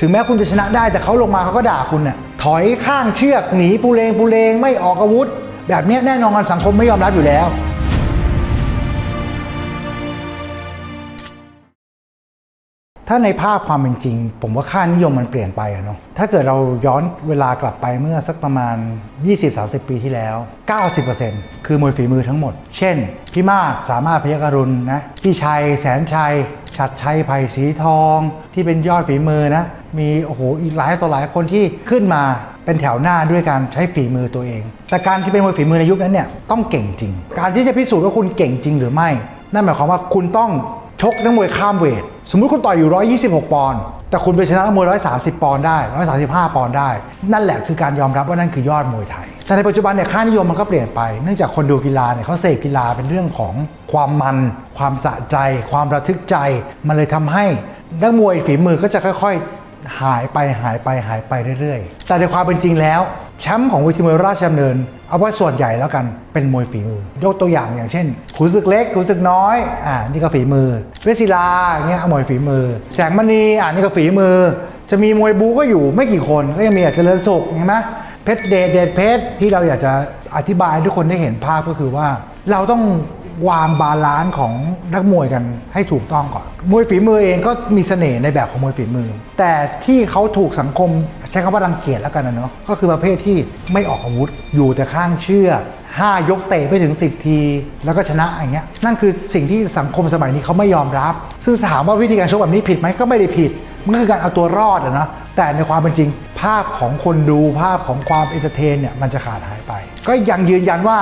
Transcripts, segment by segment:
ถึงแม้คุณจะชนะได้แต่เขาลงมาเขาก็ด่าคุณน่ะถอยข้างเชือกหนีปูเลงปูเลงไม่ออกอาวุธ แบบเนี้ยแน่นอนสังคมไม่ยอมรับอยู่แล้ว ถ้าในภาพความเป็นจริง ผมว่าค่านิยมมันเปลี่ยนไปอะเนาะถ้าเกิดเราย้อนเวลากลับไปเมื่อสักประมาณ 20-30 ปีที่แล้ว 90%คือมวยฝีมือทั้งหมด เช่นพี่มาศสามารถพยกรุณนะพี่ชัยแสนชัย ชัดชัยไผ่สีทองที่เป็นยอดฝีมือนะ มีโอ้โหอีกหลายต่อหลายคนที่ขึ้นมาเป็นแถวหน้าด้วยการใช้ฝีมือตัวเอง แต่การที่เป็นมวยฝีมือในยุคนั้นเนี่ยต้องเก่งจริง การที่จะพิสูจน์ว่าคุณเก่งจริงหรือไม่ นั่นหมายความว่าคุณต้อง ชกนักมวยข้ามเวท สมมุติคุณต่อยอยู่ 126 ปอนด์แต่คุณไปชนะนักมวย 130 ปอนด์ได้ 135 ปอนด์ได้ นั่นแหละคือการยอมรับว่านั่นคือยอดมวยไทย แต่ในปัจจุบันเนี่ยค่านิยมมันก็เปลี่ยนไป เนื่องจากคนดูกีฬาเนี่ยเขาเสพกีฬาเป็นเรื่องของความมัน ความสะใจ ความระทึกใจ มันเลยทำให้นักมวยฝีมือก็จะค่อยๆ หายไปหายไปหายไปเรื่อยๆ แต่ในความเป็นจริงแล้วแชมป์ของเวทีมวยราชดำเนิน เอาว่าส่วนใหญ่แล้วกันเป็นมวยฝีมือ ยกตัวอย่างอย่างเช่นขุนศึกเล็กขุนศึกน้อยอ่านี่ก็ฝีมือเวสิลาเงี้ยมวยฝีมือ แสงมณีอ่านี่ก็ฝีมือ จะมีมวยบูก็อยู่ไม่กี่คนก็ยังมีอาจเจริญสุขเห็นไหมเพชรเดชเดชเพชรที่เราอยากจะอธิบายให้ทุกคนได้เห็นภาพก็คือว่า เราต้อง วางบาลานซ์ของนักมวยกันให้ถูกต้องก่อน มวยฝีมือเองก็มีเสน่ห์ในแบบของมวยฝีมือ แต่ที่เขาถูกสังคมใช้คำว่ารังเกียจแล้วกันนะเนาะก็คือประเภทที่ไม่ออกอาวุธอยู่แต่ข้างเชื่อกห้ายกเตะไปถึง 10 ที แล้วก็ชนะอย่างเงี้ยนั่นคือสิ่งที่สังคมสมัยนี้เขาไม่ยอมรับ ซึ่งถามว่าวิธีการชกแบบนี้ผิดไหมก็ไม่ได้ผิด มันก็คือการเอาตัวรอดอะนะแต่ในความเป็นจริง ภาพของคนดูภาพของความเอนเตอร์เทนเนี่ยมันจะขาดหายไป ก็ยังยืนยันว่า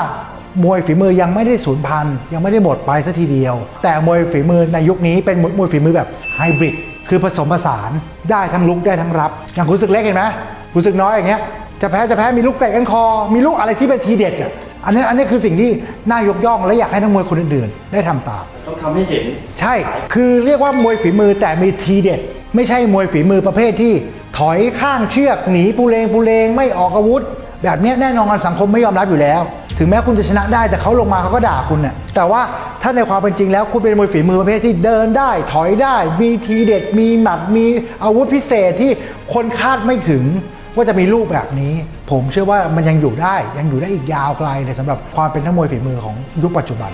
มวยฝีมือยังไม่ได้สูญพันธุ์ยังไม่ได้หมดไปสัทีเดียว แต่มวยฝีมือในยุคนี้เป็นมวยฝีมือแบบไฮบริดคือผสมผสานได้ทั้งลุกได้ทั้งรับ อย่างคุณศึกเล็กเห็นไหมคุณศึกน้อยอย่างเงี้ยจะแพ้จะแพ้มีลูกเตะกันคอ มีลูกอะไรที่เป็นทีเด็ดอะอันนี้อันนี้คือสิ่งที่น่ายกย่องและอยากให้นักมวยคนอื่นๆ ได้ทำตามต้องทำให้เห็น ใช่คือเรียกว่ามวยฝีมือแต่มีทีเด็ด ไม่ใช่มวยฝีมือประเภทที่ ถอยข้างเชือกหนีปูเลงปูเลงไม่ออกอาวุธ แบบเนี้ยแน่นอนสังคมไม่ยอมรับอยู่แล้ว ถึงแม้คุณจะชนะได้แต่เขาลงมาเขาก็ด่าคุณน่ยแต่ว่าถ้าในความเป็นจริงแล้วคุณเป็นมวยฝีมือประเภทที่เดินได้ ถอยได้ มีทีเด็ด มีหมัด มีอาวุธพิเศษที่คนคาดไม่ถึงว่าจะมีรูปแบบนี้ ผมเชื่อว่ามันยังอยู่ได้ ยังอยู่ได้อีกยาวไกลเลยสำหรับความเป็นนักมวยฝีมือของยุคปัจจุบัน